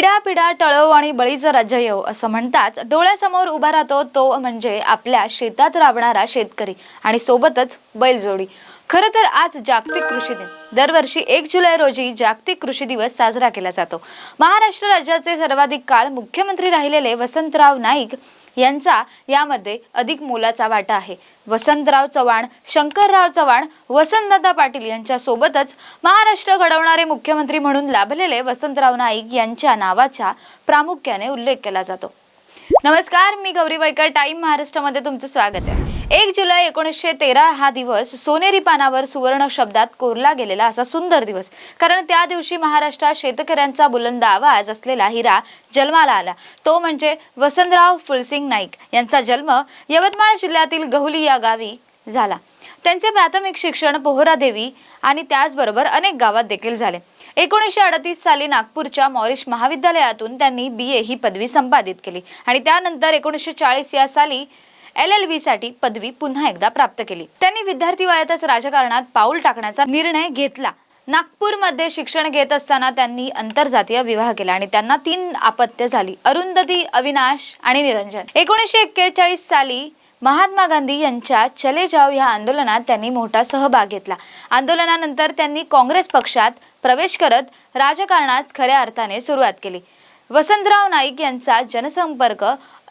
पिढ्या पिढ्या टळव आणि बळीचं राज्य येऊ असं म्हणताच डोळ्यासमोर उभा राहतो तो म्हणजे आपल्या शेतात राबणारा शेतकरी आणि सोबतच बैलजोडी. खरं तर आज जागतिक कृषी दिन. दरवर्षी एक जुलै रोजी जागतिक कृषी दिवस साजरा केला जातो. महाराष्ट्र राज्याचे सर्वाधिक काळ मुख्यमंत्री राहिलेले वसंतराव नाईक यांचा यामध्ये अधिक मोलाचा वाटा आहे. वसंतराव चव्हाण शंकरराव चव्हाण वसंतदादा पाटील यांच्या सोबतच महाराष्ट्र घडवणारे मुख्यमंत्री म्हणून लाभलेले वसंतराव नाईक यांच्या नावाचा प्रामुख्याने उल्लेख केला जातो. नमस्कार मी गौरी वैकर टाइम महाराष्ट्रामध्ये तुमचं स्वागत आहे. एक जुलै एकोणीसशे तेरा हा दिवस सोनेरी पानावर सुवर्ण शब्दात कोरला गेलेला असा सुंदर दिवस. कारण त्या दिवशी महाराष्ट्रात शेतकऱ्यांचा बुलंद आवाज असलेला हिरा जन्माला आला. तो म्हणजे वसंतराव फुलसिंग नाईक यांचा जन्म यवतमाळ जिल्ह्यातील गहुली या गावी झाला. त्यांचे प्राथमिक शिक्षण पोहरादेवी आणि त्याचबरोबर अनेक गावात देखील झाले. एकोणीसशे अडतीस साली नागपूरच्या मॉरिश महाविद्यालयातून त्यांनी बी ए ही पदवी संपादित केली आणि त्यानंतर एकोणीसशे चाळीस या साली एल एल बी साठी पदवी पुन्हा एकदा प्राप्त केली. त्यांनी विद्यार्थी वयातच राजकारणात पाऊल टाकण्याचा निर्णय घेतला. नागपूरमध्ये शिक्षण घेत असताना त्यांनी आंतरजातीय विवाह केला आणि त्यांना तीन आपत्य झाली. अरुंधती अविनाश आणि निरंजन. एकोणीसशे एक्केचाळीस साली महात्मा गांधी यांच्या चले जाव या आंदोलनात त्यांनी मोठा सहभाग घेतला. आंदोलनानंतर त्यांनी काँग्रेस पक्षात प्रवेश करत राजकारणात खऱ्या अर्थाने सुरुवात केली. वसंतराव नाईक यांचा जनसंपर्क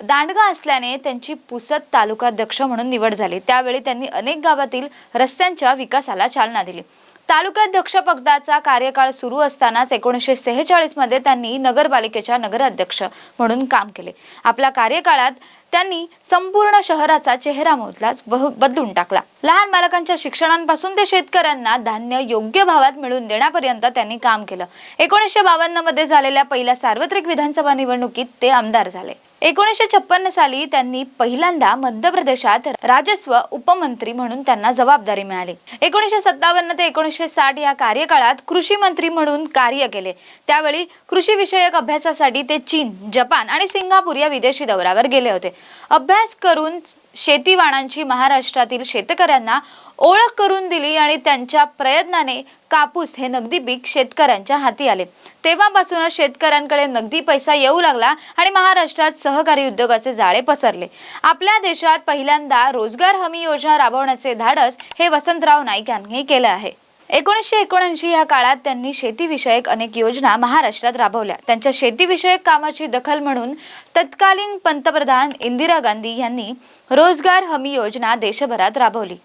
दांडगा असल्याने त्यांची पुसद तालुकाध्यक्ष म्हणून निवड झाली. त्यावेळी त्यांनी अनेक गावातील रस्त्यांच्या विकासाला चालना दिली. तालुकाध्यक्ष पदाचा कार्यकाळ सुरू असतानाच एकोणीसशे सेहेचाळीसमध्ये त्यांनी नगरपालिकेच्या नगराध्यक्ष म्हणून काम केले. आपल्या कार्यकाळात त्यांनी संपूर्ण शहराचा चेहरा मोजलाच बह बदलून टाकला. लहान बालकांच्या शिक्षणांपासून ते शेतकऱ्यांना धान्य योग्य भावात मिळवून देण्यापर्यंत त्यांनी काम केलं. एकोणीसशे बावन्नमध्ये झालेल्या पहिल्या सार्वत्रिक विधानसभा निवडणुकीत ते आमदार झाले. एकोणीसशे छप्पन्न साली त्यांनी पहिल्यांदा मध्य प्रदेशात राजस्व उपमंत्री म्हणून त्यांना जबाबदारी मिळाली. एकोणीसशे सत्तावन्न ते एकोणीसशे साठ या कार्यकाळात कृषी मंत्री म्हणून कार्य केले. त्यावेळी कृषी विषयक अभ्यासासाठी ते चीन जपान आणि सिंगापूर या विदेशी दौऱ्यावर गेले होते. अभ्यास करून शेतीवाणांची महाराष्ट्रातील शेतकऱ्यांना ओळख करून दिली आणि त्यांच्या प्रयत्नाने कापूस हे नगदी पीक शेतकऱ्यांच्या हाती आले. तेव्हापासूनच शेतकऱ्यांकडे नगदी पैसा येऊ लागला आणि महाराष्ट्रात सहकारी उद्योगाचे जाळे पसरले. आपल्या देशात पहिल्यांदा रोजगार हमी योजना राबवण्याचे धाडस हे वसंतराव नाईक यांनी केलं आहे. एकोणीसशे एकोणऐंशी या काळात त्यांनी शेतीविषयक अनेक योजना महाराष्ट्रात राबवल्या. त्यांच्या शेतीविषयक कामाची दखल म्हणून तत्कालीन पंतप्रधान इंदिरा गांधी यांनी रोजगार हमी योजना देशभरात राबवली.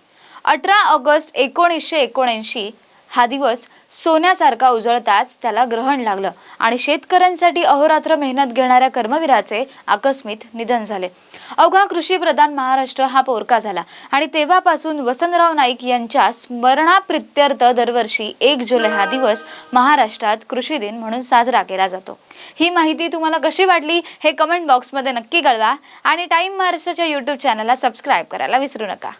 अठरा ऑगस्ट एकोणीसशे एकोणऐंशी. हा दिवस सोन्यासारखा उजळताच त्याला ग्रहण लागलं आणि शेतकऱ्यांसाठी अहोरात्र मेहनत घेणाऱ्या कर्मवीराचे आकस्मित निधन झाले. अवघा कृषी प्रधान महाराष्ट्र हा पोरका झाला आणि तेव्हापासून वसंतराव नाईक यांच्या स्मरणाप्रित्यर्थ दरवर्षी एक जुलै हा दिवस महाराष्ट्रात कृषी दिन म्हणून साजरा केला जातो. ही माहिती तुम्हाला कशी वाटली हे कमेंट बॉक्समध्ये नक्की कळवा आणि टाईम महाराष्ट्राच्या यूट्यूब चॅनलला सबस्क्राईब करायला विसरू नका.